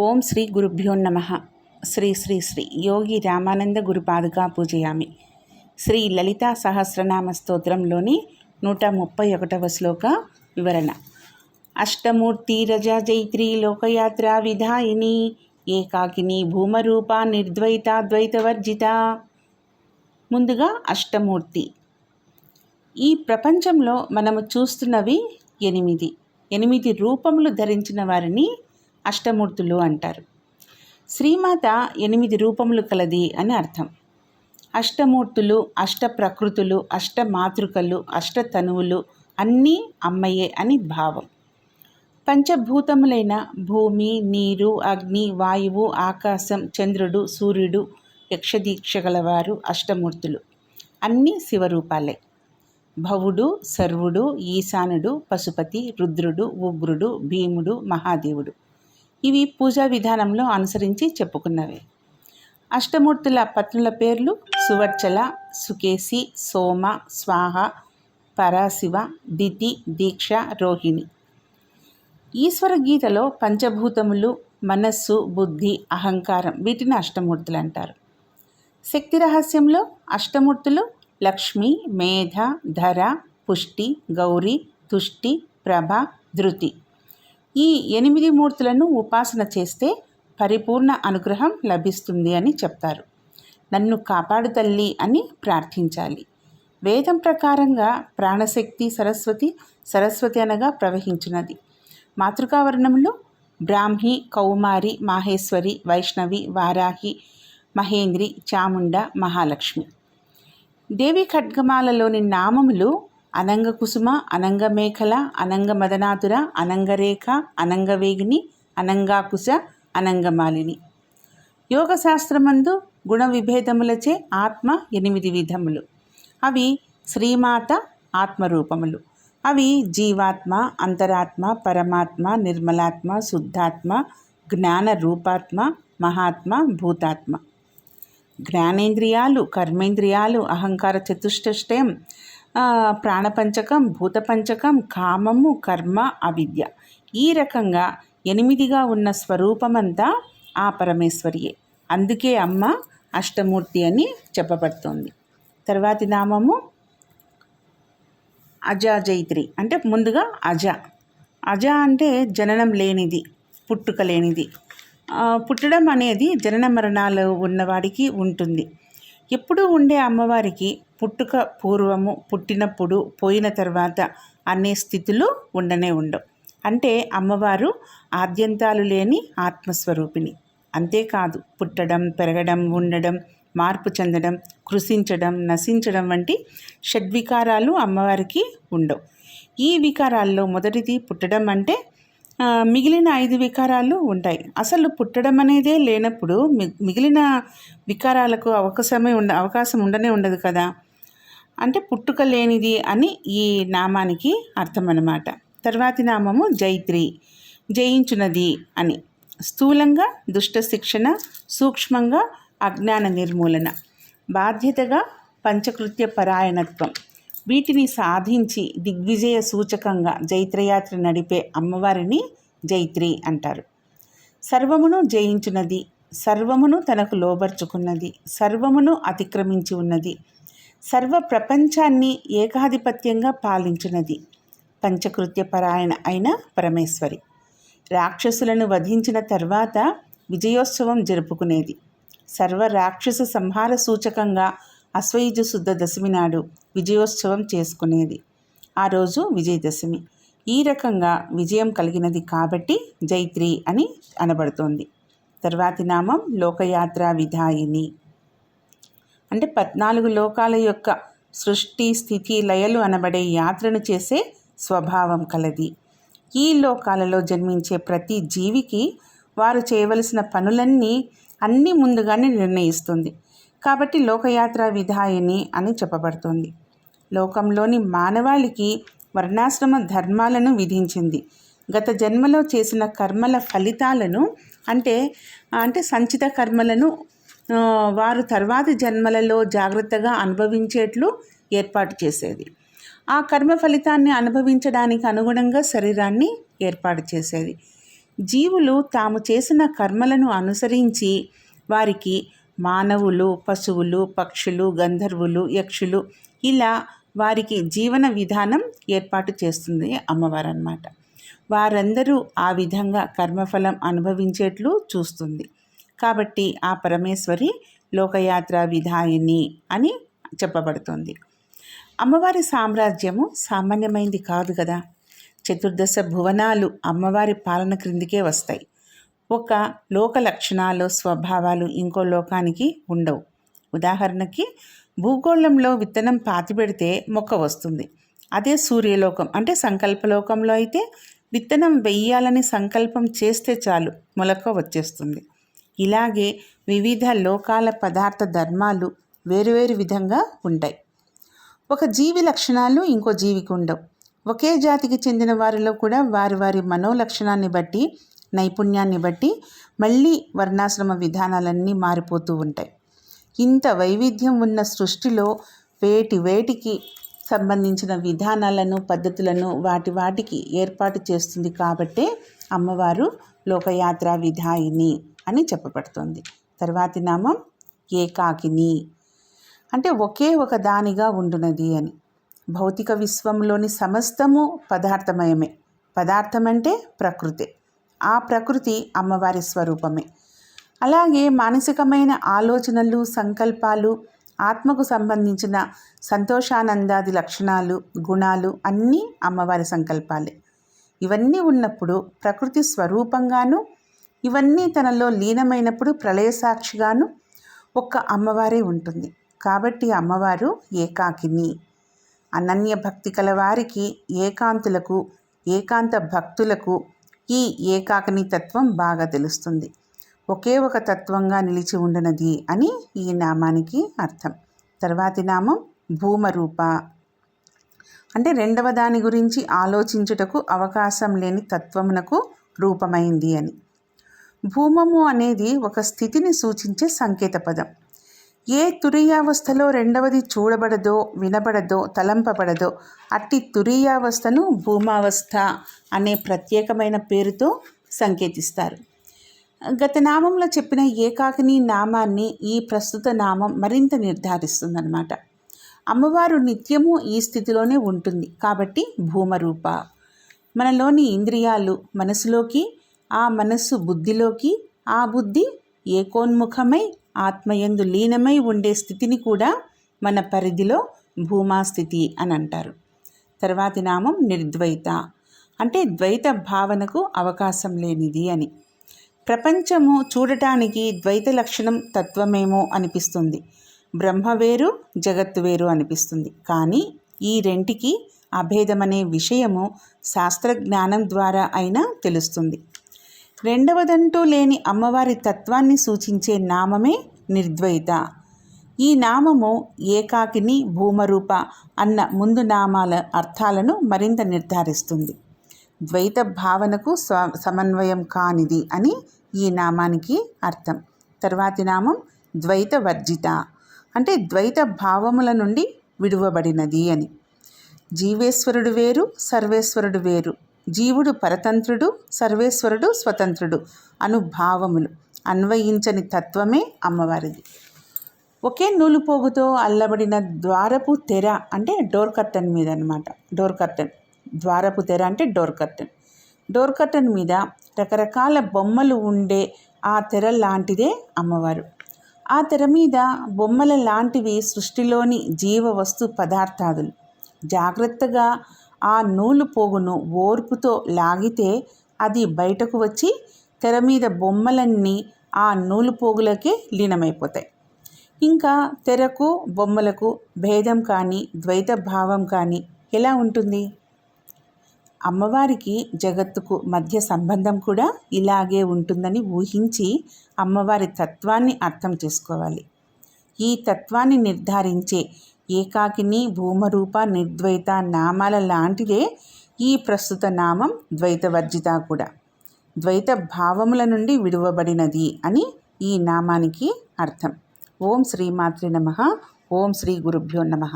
ఓం శ్రీ గురుభ్యో నమ. శ్రీ శ్రీ శ్రీ యోగి రామానంద గురుపాదుగా పూజయామి. శ్రీ లలితా సహస్రనామ స్తోత్రంలోని నూట ముప్పై ఒకటవ శ్లోక వివరణ. అష్టమూర్తి రజ జైత్రి లోకయాత్ర విధాయిని ఏకాకిని భూమరూప నిర్ద్వైత ద్వైతవర్జిత. ముందుగా అష్టమూర్తి. ఈ ప్రపంచంలో మనము చూస్తున్నవి ఎనిమిది. ఎనిమిది రూపములు ధరించిన వారిని అష్టమూర్తులు అంటారు. శ్రీమాత ఎనిమిది రూపములు కలది అని అర్థం. అష్టమూర్తులు అష్ట ప్రకృతులు అష్ట మాతృకలు అష్టతనువులు అన్నీ అమ్మయ్యే అని భావం. పంచభూతములైన భూమి నీరు అగ్ని వాయువు ఆకాశం చంద్రుడు సూర్యుడు యక్షదీక్ష గలవారు అష్టమూర్తులు. అన్నీ శివరూపాలే. భవుడు సర్వుడు ఈశానుడు పశుపతి రుద్రుడు ఉగ్రుడు భీముడు మహాదేవుడు. ఇవి పూజా విధానంలో అనుసరించి చెప్పుకున్నవే. అష్టమూర్తుల పత్నుల పేర్లు సువర్చల సుకేసి సోమ స్వాహ పరాశివ దితి దీక్ష రోహిణి. ఈశ్వర గీతలో పంచభూతములు మనస్సు బుద్ధి అహంకారం వీటిని అష్టమూర్తులు అంటారు. శక్తి రహస్యంలో అష్టమూర్తులు లక్ష్మి మేధ ధర పుష్టి గౌరీ తుష్టి ప్రభ ధృతి. ఈ ఎనిమిది మూర్తులను ఉపాసన చేస్తే పరిపూర్ణ అనుగ్రహం లభిస్తుంది అని చెప్తారు. నన్ను కాపాడు తల్లి అని ప్రార్థించాలి. వేదం ప్రకారంగా ప్రాణశక్తి సరస్వతి సరస్వతి అనగా ప్రవహించినది. మాతృకావర్ణంలో బ్రాహ్మి కౌమారి మాహేశ్వరి వైష్ణవి వారాహి మహేంద్రి చాముండ మహాలక్ష్మి. దేవి ఖడ్గమాలలోని నామములు అనంగ కుసుమ అనంగ మేఖల అనంగ మదనాతుర అనంగరేఖ అనంగవేగిని అనంగాకుశ అనంగమాలిని. యోగశాస్త్రమందు గుణ విభేదములచే ఆత్మ ఎనిమిది విధములు. అవి శ్రీమాత ఆత్మరూపములు. అవి జీవాత్మ అంతరాత్మ పరమాత్మ నిర్మలాత్మ శుద్ధాత్మ జ్ఞాన రూపాత్మ మహాత్మ భూతాత్మ. జ్ఞానేంద్రియాలు కర్మేంద్రియాలు అహంకార చతుష్టయం ప్రాణపంచకం భూతపంచకం కామము కర్మ అవిద్య. ఈ రకంగా ఎనిమిదిగా ఉన్న స్వరూపమంతా ఆ పరమేశ్వరియే. అందుకే అమ్మ అష్టమూర్తి అని చెప్పబడుతోంది. తర్వాతి నామము అజాజైత్రి. అంటే ముందుగా అజ. అజ అంటే జననం లేనిది పుట్టుక లేనిది. పుట్టడం అనేది జనన మరణాలు ఉన్నవాడికి ఉంటుంది. ఎప్పుడూ ఉండే అమ్మవారికి పుట్టుక పూర్వము పుట్టినప్పుడు పోయిన తర్వాత అనే స్థితులు ఉండనే ఉండవు. అంటే అమ్మవారు ఆద్యంతాలు లేని ఆత్మస్వరూపిణి. అంతేకాదు పుట్టడం పెరగడం ఉండడం మార్పు చెందడం కృషించడం నశించడం వంటి షడ్వికారాలు అమ్మవారికి ఉండవు. ఈ వికారాల్లో మొదటిది పుట్టడం అంటే మిగిలిన ఐదు వికారాలు ఉంటాయి. అసలు పుట్టడం అనేదే లేనప్పుడు మిగిలిన వికారాలకు అవకాశమే ఉండ అవకాశం ఉండనే ఉండదు కదా. అంటే పుట్టుక లేనిది అని ఈ నామానికి అర్థం అన్నమాట తర్వాతి నామము జైత్రి. జయించునది అని. స్థూలంగా దుష్ట శిక్షణ సూక్ష్మంగా అజ్ఞాన నిర్మూలన. బాధ్యతగా పంచకృత్య పరాయణత్వం. వీటిని సాధించి దిగ్విజయ సూచకంగా జైత్రయాత్ర నడిపే అమ్మవారిని జైత్రి అంటారు. సర్వమును జయించున్నది సర్వమును తనకు లోబర్చుకున్నది. సర్వమును అతిక్రమించి ఉన్నది. సర్వ ప్రపంచాన్ని ఏకాధిపత్యంగా పాలించినది. పంచకృత్య పరాయణ అయిన పరమేశ్వరి. రాక్షసులను వధించిన తర్వాత విజయోత్సవం జరుపుకునేది. సర్వ రాక్షస సంహార సూచకంగా అశ్వయుజ శుద్ధ దశమి నాడు విజయోత్సవం చేసుకునేది. ఆ రోజు విజయదశమి. ఈ రకంగా విజయం కలిగినది కాబట్టి జైత్రి అని అనబడుతోంది. తర్వాతి నామం లోకయాత్ర విధాయిని. అంటే పద్నాలుగు లోకాల యొక్క సృష్టి స్థితి లయలు అనబడే యాత్రను చేసే స్వభావం కలది. ఈ లోకాలలో జన్మించే ప్రతి జీవికి వారు చేయవలసిన పనులన్నీ అన్నీ ముందుగానే నిర్ణయిస్తుంది. కాబట్టి లోకయాత్ర విధాయిని అని చెప్పబడుతుంది. లోకంలోని మానవాళికి వర్ణాశ్రమ ధర్మాలను విధించింది. గత జన్మలో చేసిన కర్మల ఫలితాలను అంటే అంటే సంచిత కర్మలను వారు తర్వాతి జన్మలలో జాగ్రత్తగా అనుభవించేట్లు ఏర్పాటు చేసేది. ఆ కర్మ ఫలితాన్ని అనుభవించడానికి అనుగుణంగా శరీరాన్ని ఏర్పాటు చేసేది. జీవులు తాము చేసిన కర్మలను అనుసరించి వారికి మానవులు పశువులు పక్షులు గంధర్వులు యక్షులు ఇలా వారికి జీవన విధానం ఏర్పాటు చేస్తుంది అమ్మవారు అన్నమాట వారందరూ ఆ విధంగా కర్మఫలం అనుభవించేట్లు చూస్తుంది. కాబట్టి ఆ పరమేశ్వరి లోకయాత్ర విధాయిని అని చెప్పబడుతుంది. అమ్మవారి సామ్రాజ్యము సామాన్యమైంది కాదు కదా. చతుర్దశ భువనాలు అమ్మవారి పాలన క్రిందికే వస్తాయి. ఒక లోక లక్షణాలు స్వభావాలు ఇంకో లోకానికి ఉండవు. ఉదాహరణకి భూగోళంలో విత్తనం పాతిపెడితే మొక్క వస్తుంది. అదే సూర్యలోకం అంటే సంకల్పలోకంలో అయితే విత్తనం వెయ్యాలని సంకల్పం చేస్తే చాలు మొలక వచ్చేస్తుంది. ఇలాగే వివిధ లోకాల పదార్థ ధర్మాలు వేరువేరు విధంగా ఉంటాయి. ఒక జీవి లక్షణాలు ఇంకో జీవికి ఉండవు. ఒకే జాతికి చెందిన వారిలో కూడా వారి వారి మనోలక్షణాన్ని బట్టి నైపుణ్యాన్ని బట్టి మళ్ళీ వర్ణాశ్రమ విధానాలన్నీ మారిపోతూ ఉంటాయి. ఇంత వైవిధ్యం ఉన్న సృష్టిలో వేటి వేటికి సంబంధించిన విధానాలను పద్ధతులను వాటి వాటికి ఏర్పాటు చేస్తుంది కాబట్టే అమ్మవారు లోకయాత్రా విధాయిని. అని చెప్పబడుతుంది. తర్వాతి నామం ఏకాకిని. అంటే ఒకే ఒక దానిగా ఉండునది అని. భౌతిక విశ్వంలోని సమస్తము పదార్థమయమే. పదార్థం అంటే ప్రకృతి. ఆ ప్రకృతి అమ్మవారి స్వరూపమే. అలాగే మానసికమైన ఆలోచనలు సంకల్పాలు ఆత్మకు సంబంధించిన సంతోషానందాది లక్షణాలు గుణాలు అన్నీ అమ్మవారి సంకల్పాలే. ఇవన్నీ ఉన్నప్పుడు ప్రకృతి స్వరూపంగాను ఇవన్నీ తనలో లీనమైనప్పుడు ప్రళయ సాక్షిగాను ఒక్క అమ్మవారే ఉంటుంది. కాబట్టి అమ్మవారు ఏకాకిని. అనన్య భక్తి కలవారికి ఏకాంతులకు ఏకాంత భక్తులకు ఈ ఏకాకిని తత్వం బాగా తెలుస్తుంది. ఒకే ఒక తత్వంగా నిలిచి ఉండనది అని ఈ నామానికి అర్థం. తర్వాతి నామం భూమరూప. అంటే రెండవ దాని గురించి ఆలోచించుటకు అవకాశం లేని తత్వమునకు రూపమైంది అని. భూమము అనేది ఒక స్థితిని సూచించే సంకేత పదం ఏ తురీయావస్థలో రెండవది చూడబడదో వినబడదో తలంపబడదో అట్టి తురియావస్థను భూమావస్థ అనే ప్రత్యేకమైన పేరుతో సంకేతిస్తారు. గత నామంలో చెప్పిన ఏకాకిని నామాన్ని ఈ ప్రస్తుత నామం మరింత నిర్ధారిస్తుందన్నమాట. అమ్మవారు నిత్యము ఈ స్థితిలోనే ఉంటుంది కాబట్టి భూమరూప. మనలోని ఇంద్రియాలు మనసులోకి ఆ మనస్సు బుద్ధిలోకి ఆ బుద్ధి ఏకోన్ముఖమై ఆత్మయందు లీనమై ఉండే స్థితిని కూడా మన పరిధిలో భూమా స్థితి అని అంటారు. తర్వాతి నామం నిర్ద్వైత. అంటే ద్వైత భావనకు అవకాశం లేనిది అని. ప్రపంచము చూడటానికి ద్వైత లక్షణం తత్వమేమో అనిపిస్తుంది. బ్రహ్మ వేరు జగత్తు వేరు అనిపిస్తుంది. కానీ ఈ రెంటికి అభేదమనే విషయము శాస్త్రజ్ఞానం ద్వారా అయినా తెలుస్తుంది. రెండవదంటూ లేని అమ్మవారి తత్వాన్ని సూచించే నామమే నిర్ద్వైత. ఈ నామము ఏకాకిని భూమరూప అన్న ముందు నామాల అర్థాలను మరింత నిర్ధారిస్తుంది. ద్వైత భావనకు స్వ సమన్వయం కానిది అని ఈ నామానికి అర్థం. తర్వాతి నామం ద్వైత వర్జిత. అంటే ద్వైత భావముల నుండి విడువబడినది అని. జీవేశ్వరుడు వేరు సర్వేశ్వరుడు వేరు. జీవుడు పరతంత్రుడు సర్వేశ్వరుడు స్వతంత్రుడు అను భావములు అన్వయించని తత్వమే అమ్మవారిది. ఒకే నూలుపోగుతో అల్లబడిన ద్వారపు తెర అంటే డోర్ కర్టన్ మీద అనమాట డోర్ కర్టన్. ద్వారపు తెర అంటే డోర్ కర్టన్. డోర్ కర్టన్ మీద రకరకాల బొమ్మలు ఉండే ఆ తెర లాంటిదే అమ్మవారు. ఆ తెర మీద బొమ్మల లాంటివి సృష్టిలోని జీవ వస్తు పదార్థాదులు. జాగ్రత్తగా ఆ నూలు పోగును ఓర్పుతో లాగితే అది బయటకు వచ్చి తెర మీద బొమ్మలన్నీ ఆ నూలు పోగులకే లీనమైపోతాయి. ఇంకా తెరకు బొమ్మలకు భేదం కానీ ద్వైత భావం కానీ ఎలా ఉంటుంది? అమ్మవారికి జగత్తుకు మధ్య సంబంధం కూడా ఇలాగే ఉంటుందని ఊహించి అమ్మవారి తత్వాన్ని అర్థం చేసుకోవాలి. ఈ తత్వాన్ని నిర్ధారించే ఏకాకిని భూమరూప నిర్ద్వైత నామాల లాంటిదే ఈ ప్రస్తుత నామం ద్వైతవర్జిత కూడా. ద్వైత భావముల నుండి విడువబడినది అని ఈ నామానికి అర్థం. ఓం శ్రీమాతృ నమ. ఓం శ్రీ గురుభ్యో నమ.